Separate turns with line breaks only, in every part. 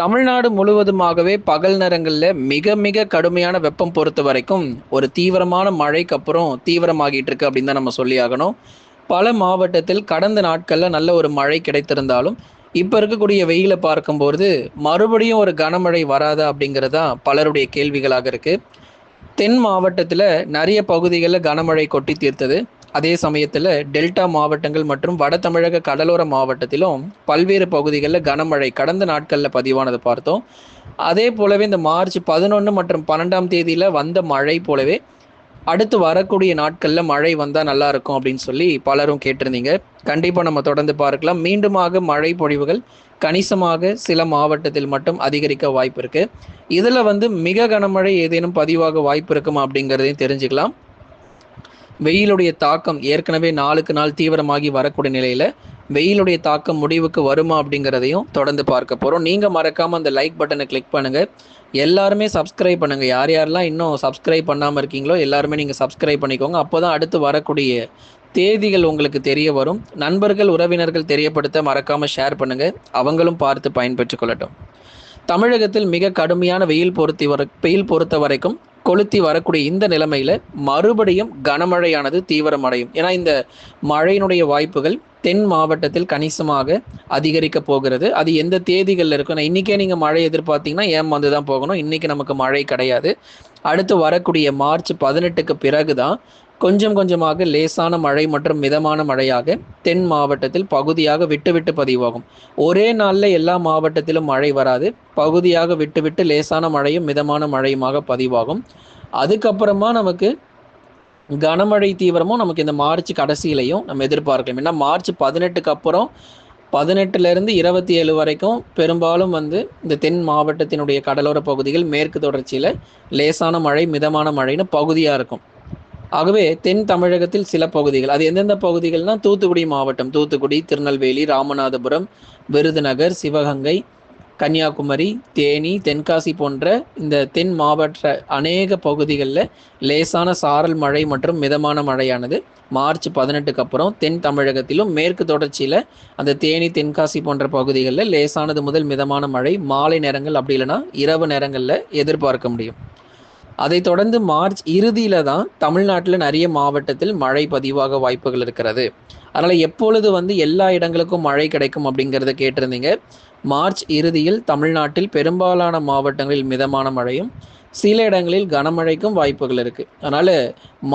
தமிழ்நாடு முழுவதுமாகவே பகல் நேரங்களில் மிக மிக கடுமையான வெப்பம் பொறுத்த வரைக்கும் ஒரு தீவிரமான மழைக்கு அப்புறம் தீவிரமாகிட்டு இருக்கு அப்படின்னு தான் நம்ம சொல்லி ஆகணும். பல மாவட்டத்தில் கடந்த நாட்களில் நல்ல ஒரு மழை கிடைத்திருந்தாலும் இப்போ இருக்கக்கூடிய வெயிலை பார்க்கும்போது மறுபடியும் ஒரு கனமழை வராதா அப்படிங்கிறதா பலருடைய கேள்விகளாக இருக்கு. தென் மாவட்டத்தில் நிறைய பகுதிகளில் கனமழை கொட்டி தீர்த்தது. அதே சமயத்தில் டெல்டா மாவட்டங்கள் மற்றும் வட தமிழக கடலோர மாவட்டத்திலும் பல்வேறு பகுதிகளில் கனமழை கடந்த நாட்களில் பதிவானதை பார்த்தோம். அதே போலவே இந்த மார்ச் பதினொன்று மற்றும் பன்னெண்டாம் தேதியில் வந்த மழை போலவே அடுத்து வரக்கூடிய நாட்களில் மழை வந்தால் நல்லா இருக்கும் அப்படின்னு சொல்லி பலரும் கேட்டிருந்தீங்க. கண்டிப்பாக நம்ம தொடர்ந்து பார்க்கலாம். மீண்டுமாக மழை பொழிவுகள் கணிசமாக சில மாவட்டத்தில் மட்டும் அதிகரிக்க வாய்ப்பு இருக்குது இதில் வந்து மிக கனமழை ஏதேனும் பதிவாக வாய்ப்பு இருக்குமா அப்படிங்கிறதையும் தெரிஞ்சுக்கலாம். வெயிலுடைய தாக்கம் ஏற்கனவே நாளுக்கு நாள் தீவிரமாகி வரக்கூடிய நிலையில வெயிலுடைய தாக்கம் முடிவுக்கு வருமா அப்படிங்கிறதையும் தொடர்ந்து பார்க்க போறோம். நீங்க மறக்காம அந்த லைக் பட்டனை கிளிக் பண்ணுங்க. எல்லாருமே சப்ஸ்கிரைப் பண்ணுங்க. யார் யாரெல்லாம் இன்னும் சப்ஸ்கிரைப் பண்ணாம இருக்கீங்களோ எல்லாருமே நீங்க சப்ஸ்கிரைப் பண்ணிக்கோங்க. அப்போதான் அடுத்து வரக்கூடிய தேதிகள் உங்களுக்கு தெரிய வரும். நண்பர்கள் உறவினர்கள் தெரியப்படுத்த மறக்காம ஷேர் பண்ணுங்க. அவங்களும் பார்த்து பயன்பெற்றுக் கொள்ளட்டும். தமிழகத்தில் மிக கடுமையான வெயில் பொருத்தி வர வெயில் பொறுத்த வரைக்கும் கொளுத்தி வரக்கூடிய இந்த நிலைமையில மறுபடியும் கனமழையானது தீவிரமடையும். ஏன்னா இந்த மழையினுடைய வாய்ப்புகள் தென் மாவட்டத்தில் கணிசமாக அதிகரிக்க போகிறது. அது எந்த தேதிகளில் இருக்கும் இன்னைக்கே நீங்க மழை எதிர்பார்த்தீங்கன்னா ஏமாந்து தான் போகணும்? இன்னைக்கு நமக்கு மழை கிடையாது. அடுத்து வரக்கூடிய மார்ச் பதினெட்டுக்கு பிறகுதான் கொஞ்சம் கொஞ்சமாக லேசான மழை மற்றும் மிதமான மழையாக தென் மாவட்டத்தில் பகுதியாக விட்டுவிட்டு பதிவாகும். ஒரே நாளில் எல்லா மாவட்டத்திலும் மழை வராது. பகுதியாக விட்டுவிட்டு லேசான மழையும் மிதமான மழையுமாக பதிவாகும். அதுக்கப்புறமா நமக்கு கனமழை தீவிரமும் நமக்கு இந்த மார்ச் கடைசியிலையும் நம்ம எதிர்பார்க்கலாம். ஏன்னா மார்ச் பதினெட்டுக்கு அப்புறம் பதினெட்டுலேருந்து இருபத்தி ஏழு வரைக்கும் பெரும்பாலும் வந்து இந்த தென் மாவட்டத்தினுடைய கடலோர பகுதிகள் மேற்கு தொடர்ச்சியில் லேசான மழை மிதமான மழைன்னு பகுதியாக இருக்கும். ஆகவே தென் தமிழகத்தில் சில பகுதிகள் அது எந்தெந்த பகுதிகள்னா தூத்துக்குடி மாவட்டம் தூத்துக்குடி திருநெல்வேலி ராமநாதபுரம் விருதுநகர் சிவகங்கை கன்னியாகுமரி தேனி தென்காசி போன்ற இந்த தென் மாவட்ட அநேக பகுதிகளில் லேசான சாரல் மழை மற்றும் மிதமான மழையானது மார்ச் பதினெட்டுக்கு அப்புறம் தென் தமிழகத்திலும் மேற்கு தொடர்ச்சியில் அந்த தேனி தென்காசி போன்ற பகுதிகளில் லேசானது முதல் மிதமான மழை மாலை நேரங்கள் அப்படி இல்லைன்னா இரவு நேரங்களில் எதிர்பார்க்க முடியும். அதை தொடர்ந்து மார்ச் இறுதியில தான் தமிழ்நாட்டில் நிறைய மாவட்டத்தில் மழை பதிவாக வாய்ப்புகள் இருக்கிறது. அதனால எப்பொழுது வந்து எல்லா இடங்களுக்கும் மழை கிடைக்கும் அப்படிங்கிறத கேட்டிருந்தீங்க. மார்ச் இறுதியில் தமிழ்நாட்டில் பெரும்பாலான மாவட்டங்களில் மிதமான மழையும் சில இடங்களில் கனமழைக்கும் வாய்ப்புகள் இருக்கு. அதனால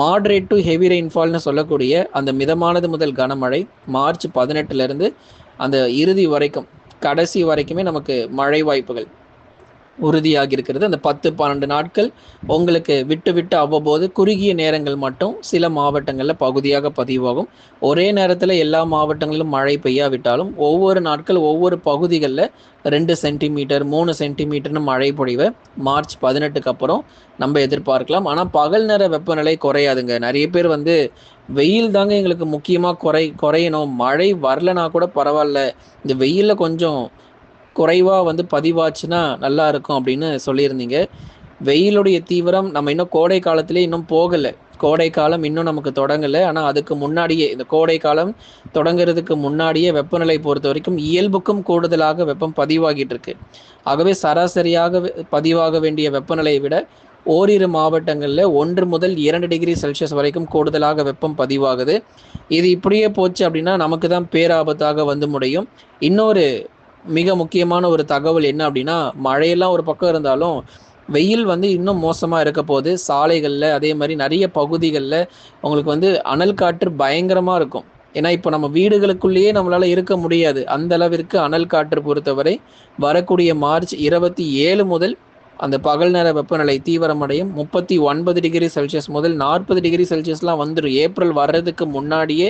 மாட்ரேட் டு ஹெவி ரெயின்ஃபால்னு சொல்லக்கூடிய அந்த மிதமானது முதல் கனமழை மார்ச் பதினெட்டுல இருந்து அந்த இறுதி வரைக்கும் கடைசி வரைக்குமே நமக்கு மழை வாய்ப்புகள். உறுதியாகி இருக்கிறது அந்த பத்து பன்னெண்டு நாட்கள் உங்களுக்கு விட்டு விட்டு அவ்வப்போது குறுகிய நேரங்கள் மட்டும் சில மாவட்டங்களில் பகுதியாக பதிவாகும். ஒரே நேரத்தில் எல்லா மாவட்டங்களிலும் மழை பெய்யாவிட்டாலும் ஒவ்வொரு நாட்கள் ஒவ்வொரு பகுதிகளில் ரெண்டு சென்டிமீட்டர் மூணு சென்டிமீட்டர்னு மழை பொழிவை மார்ச் பதினெட்டுக்கு அப்புறம் நம்ம எதிர்பார்க்கலாம். ஆனால் பகல் நேர வெப்பநிலை குறையாதுங்க. நிறைய பேர் வந்து வெயில் தாங்க எங்களுக்கு முக்கியமாக குறை குறையணும். மழை வரலனா கூட பரவாயில்ல. இந்த வெயிலில் கொஞ்சம் குறைவாக வந்து பதிவாச்சுன்னா நல்லா இருக்கும் அப்படின்னு சொல்லியிருந்தீங்க. வெயிலுடைய தீவிரம் நம்ம இன்னும் கோடை காலத்திலே இன்னும் போகலை. கோடை காலம் இன்னும் நமக்கு தொடங்கலை. ஆனால் அதுக்கு முன்னாடியே இந்த கோடை காலம் தொடங்குறதுக்கு முன்னாடியே வெப்பநிலை பொறுத்த வரைக்கும் இயல்புக்கும் கூடுதலாக வெப்பம் பதிவாகிட்டு இருக்கு. ஆகவே சராசரியாக பதிவாக வேண்டிய வெப்பநிலையை விட ஓரிரு மாவட்டங்களில் ஒன்று முதல் இரண்டு டிகிரி செல்சியஸ் வரைக்கும் கூடுதலாக வெப்பம் பதிவாகுது. இது இப்படியே போச்சு அப்படின்னா நமக்கு தான் பேராபத்தாக வந்து முடியும். இன்னொரு மிக முக்கியமான ஒரு தகவல் என்ன அப்படின்னா மழையெல்லாம் ஒரு பக்கம் இருந்தாலும் வெயில் வந்து இன்னும் மோசமாக இருக்க போது சாலைகளில் அதே மாதிரி நிறைய பகுதிகளில் உங்களுக்கு வந்து அனல் காற்று பயங்கரமாக இருக்கும். ஏன்னா இப்போ நம்ம வீடுகளுக்குள்ளேயே நம்மளால இருக்க முடியாது. அந்த அளவிற்கு அனல் காற்று பொறுத்தவரை வரக்கூடிய மார்ச் இருபத்தி ஏழு முதல் அந்த பகல் நேர வெப்பநிலை தீவிரமடையும். முப்பத்தி ஒன்பது டிகிரி செல்சியஸ் முதல் நாற்பது டிகிரி செல்சியஸ்லாம் வந்துடும் ஏப்ரல் வர்றதுக்கு முன்னாடியே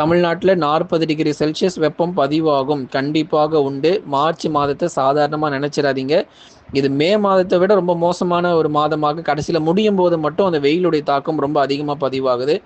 தமிழ்நாட்டில் நாற்பது டிகிரி செல்சியஸ் வெப்பம் பதிவாகும். கண்டிப்பாக உண்டு. மார்ச் மாதத்தை சாதாரணமாக நினச்சிடாதீங்க. இது மே மாதத்தை விட ரொம்ப மோசமான ஒரு மாதமாக கடைசியில் முடியும் போது மட்டும் அந்த வெயிலுடைய தாக்கம் ரொம்ப அதிகமாக பதிவாகுது.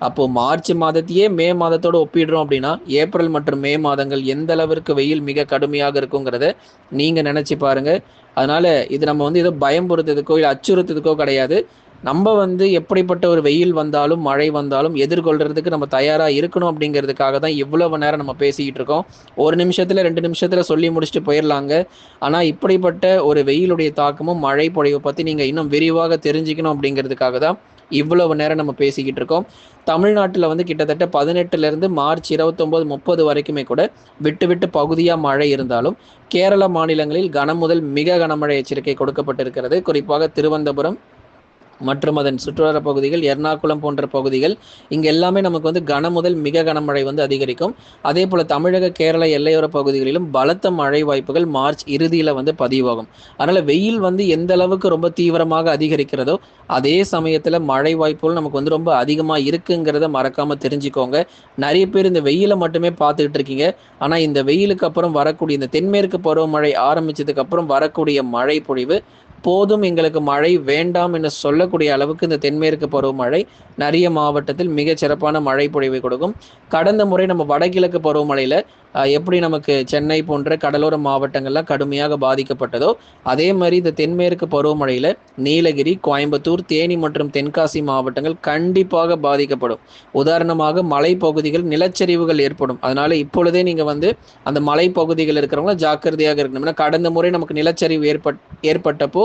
அப்போ மார்ச் மாதத்தையே மே மாதத்தோடு ஒப்பிடுறோம் அப்படின்னா ஏப்ரல் மற்றும் மே மாதங்கள் எந்த அளவிற்கு வெயில் மிக கடுமையாக இருக்குங்கிறத நீங்க நினைச்சு பாருங்க. அதனால இது நம்ம வந்து ஏதோ பயம்புறுத்துறதுக்கோ இல்லை அச்சுறுத்துறதுக்கோ கிடையாது. நம்ம வந்து எப்படிப்பட்ட ஒரு வெயில் வந்தாலும் மழை வந்தாலும் எதிர்கொள்றதுக்கு நம்ம தயாராக இருக்கணும் அப்படிங்கிறதுக்காக தான் இவ்வளவு நேரம் நம்ம பேசிக்கிட்டு இருக்கோம். ஒரு நிமிஷத்தில் ரெண்டு நிமிஷத்தில் சொல்லி முடிச்சுட்டு போயிடலாங்க ஆனால் இப்படிப்பட்ட ஒரு வெயிலுடைய தாக்கமும் மழை பொழிவை பற்றி நீங்கள் இன்னும் விரிவாக தெரிஞ்சுக்கணும் அப்படிங்கிறதுக்காக தான் இவ்வளவு நேரம் நம்ம பேசிக்கிட்டு இருக்கோம். தமிழ்நாட்டில் வந்து கிட்டத்தட்ட பதினெட்டுலேருந்து மார்ச் இருபத்தொம்போது முப்பது வரைக்குமே கூட விட்டு விட்டு பகுதியாக மழை இருந்தாலும் கேரள மாநிலங்களில் கனமுதல் மிக கனமழை எச்சரிக்கை கொடுக்கப்பட்டிருக்கிறது. குறிப்பாக திருவனந்தபுரம் மற்றும் அதன் சுற்றுவர பகுதிகள் எர்ணாகுளம் போன்ற பகுதிகள் இங்கே எல்லாமே நமக்கு வந்து கன முதல் மிக கனமழை வந்து அதிகரிக்கும். அதே போல் தமிழக கேரள எல்லையோர பகுதிகளிலும் பலத்த மழை வாய்ப்புகள் மார்ச் இறுதியில் வந்து பதிவாகும். அதனால் வெயில் வந்து எந்த அளவுக்கு ரொம்ப தீவிரமாக அதிகரிக்கிறதோ அதே சமயத்தில் மழை வாய்ப்புகள் நமக்கு வந்து ரொம்ப அதிகமாக இருக்குங்கிறத மறக்காமல் தெரிஞ்சுக்கோங்க. நிறைய பேர் இந்த வெயிலை மட்டுமே பார்த்துக்கிட்டு இருக்கீங்க. ஆனால் இந்த வெயிலுக்கு அப்புறம் வரக்கூடிய இந்த தென்மேற்கு பருவமழை ஆரம்பித்ததுக்கு அப்புறம் வரக்கூடிய மழை பொழிவு போதும் எங்களுக்கு மழை வேண்டாம் என்று சொல்லக்கூடிய அளவுக்கு இந்த தென்மேற்கு பருவமழை நிறைய மாவட்டத்தில் மிக சிறப்பான மழை பொழிவை கொடுக்கும். கடந்த முறை நம்ம வடகிழக்கு பருவமழையில் எப்படி நமக்கு சென்னை போன்ற கடலோர மாவட்டங்கள்லாம் கடுமையாக பாதிக்கப்பட்டதோ அதே மாதிரி இந்த தென்மேற்கு பருவமழையில் நீலகிரி கோயம்புத்தூர் தேனி மற்றும் தென்காசி மாவட்டங்கள் கண்டிப்பாக பாதிக்கப்படும். உதாரணமாக மலைப்பகுதிகள் நிலச்சரிவுகள் ஏற்படும். அதனால இப்பொழுதே நீங்கள் வந்து அந்த மலைப்பகுதிகள் இருக்கிறவங்க ஜாக்கிரதையாக இருக்கணும். கடந்த முறை நமக்கு நிலச்சரிவு ஏற்பட் ஏற்பட்டப்போ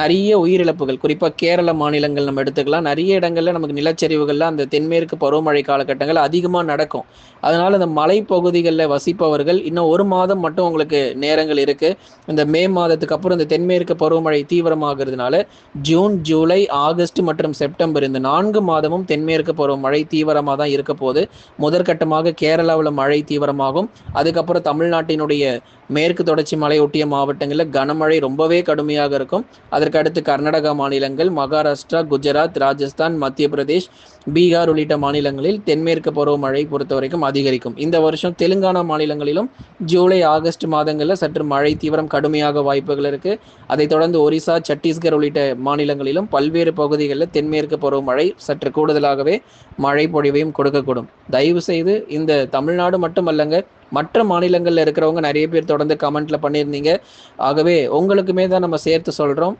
நிறைய உயிரிழப்புகள் குறிப்பாக கேரள மாநிலங்கள் நம்ம எடுத்துக்கலாம். நிறைய இடங்களில் நமக்கு நிலச்சரிவுகள்லாம் அந்த தென்மேற்கு பருவமழை காலகட்டங்கள் அதிகமாக நடக்கும். அதனால அந்த மலைப்பகுதிகளில் வச வசிப்பவர்கள். இன்னும் ஒரு மாதம் மட்டும் உங்களுக்கு நேரங்கள் இருக்கு. இந்த மே மாதத்துக்கு அப்புறம் இந்த தென்மேற்கு பருவமழை தீவிரமாகிறதுனால ஜூன் ஜூலை ஆகஸ்ட் மற்றும் செப்டம்பர் இந்த நான்கு மாதமும் தென்மேற்கு பருவமழை தீவிரமாக தான் இருக்க போது முதற்கட்டமாக கேரளாவில் மழை தீவிரமாகும். அதுக்கப்புறம் தமிழ்நாட்டினுடைய மேற்கு தொடர்ச்சி மலையொட்டிய மாவட்டங்களில் கனமழை ரொம்பவே கடுமையாக இருக்கும். அதற்கு அடுத்து கர்நாடகா மாநிலங்கள் மகாராஷ்டிரா குஜராத் ராஜஸ்தான் மத்திய பிரதேஷ் பீகார் உள்ளிட்ட மாநிலங்களில் தென்மேற்கு பருவமழை பொறுத்த வரைக்கும் அதிகரிக்கும். இந்த வருஷம் தெலுங்கானா மாநிலங்களிலும் ஜூலை ஆகஸ்ட் மாதங்களில் சற்று மழை தீவிரம் கடுமையாக வாய்ப்புகள் இருக்கு. அதைத் தொடர்ந்து ஒரிசா சத்தீஸ்கர் உள்ளிட்ட மாநிலங்களிலும் பல்வேறு பகுதிகளில் தென்மேற்கு பருவமழை சற்று கூடுதலாகவே மழை பொழிவையும் கொடுக்கக்கூடும். தயவு செய்து இந்த தமிழ்நாடு மட்டுமல்லங்க மற்ற மாநிலங்களில் இருக்கிறவங்க நிறைய பேர் தொடர்ந்து கமெண்ட்ல பண்ணியிருந்தீங்க. ஆகவே உங்களுக்குமே தான் நம்ம சேர்த்து சொல்கிறோம்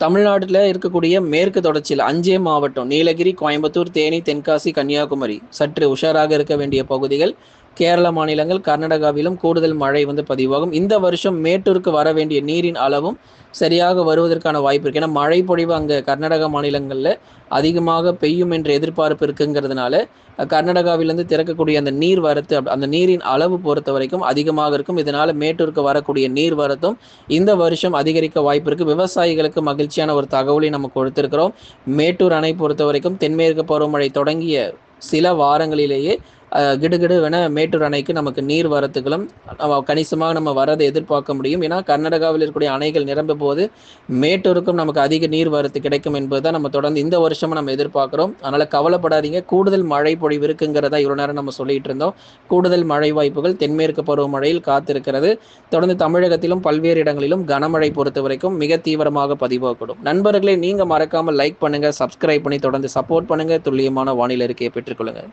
தமிழ்நாட்டில் இருக்கக்கூடிய மேற்கு தொடர்ச்சியில் அஞ்சே மாவட்டம் நீலகிரி கோயம்புத்தூர் தேனி தென்காசி கன்னியாகுமரி சற்று உஷாராக இருக்க வேண்டிய பகுதிகள். கேரள மாநிலங்கள் கர்நாடகாவிலும் கூடுதல் மழை வந்து பதிவாகும். இந்த வருஷம் மேட்டூருக்கு வர வேண்டிய நீரின் அளவும் சரியாக வருவதற்கான வாய்ப்பு இருக்கு. ஏன்னா மழை பொழிவு அங்கே கர்நாடக மாநிலங்களில் அதிகமாக பெய்யும் என்ற எதிர்பார்ப்பு இருக்குங்கிறதுனால கர்நாடகாவிலிருந்து திறக்கக்கூடிய அந்த நீர் வரத்து அந்த நீரின் அளவு பொறுத்த வரைக்கும் அதிகமாக இருக்கும். இதனால மேட்டூருக்கு வரக்கூடிய நீர் வரத்தும் இந்த வருஷம் அதிகரிக்க வாய்ப்பு இருக்கு. விவசாயிகளுக்கு மகிழ்ச்சியான ஒரு தகவலை நம்ம கொடுத்திருக்கிறோம். மேட்டூர் அணை பொறுத்த வரைக்கும் தென்மேற்கு பருவமழை தொடங்கிய சில வாரங்களிலேயே கிடுகிடுவென மேட்டூர் அணைக்கு நமக்கு நீர் வரத்துகளும் கணிசமாக நம்ம வரதை எதிர்பார்க்க முடியும். ஏன்னா கர்நாடகாவில் இருக்கக்கூடிய அணைகள் நிரம்ப போது மேட்டூருக்கும் நமக்கு அதிக நீர் வரத்து கிடைக்கும் என்பதுதான் நம்ம தொடர்ந்து இந்த வருஷமும் நம்ம எதிர்பார்க்குறோம். அதனால கவலைப்படாதீங்க. கூடுதல் மழை பொழிவு இருக்குங்கிறதா இவ்வளோ நேரம் நம்ம சொல்லிட்டு இருந்தோம். கூடுதல் மழை வாய்ப்புகள் தென்மேற்கு பருவமழையில் காத்திருக்கிறது. தொடர்ந்து தமிழகத்திலும் பல்வேறு இடங்களிலும் கனமழை பொறுத்த வரைக்கும் மிக தீவிரமாக பதிவாகக்கூடும். நண்பர்களே நீங்க மறக்காம லைக் பண்ணுங்க சப்ஸ்கிரைப் பண்ணி தொடர்ந்து சப்போர்ட் பண்ணுங்க. துல்லியமான வானிலை இருக்கையை பெற்றுக்கொள்ளுங்க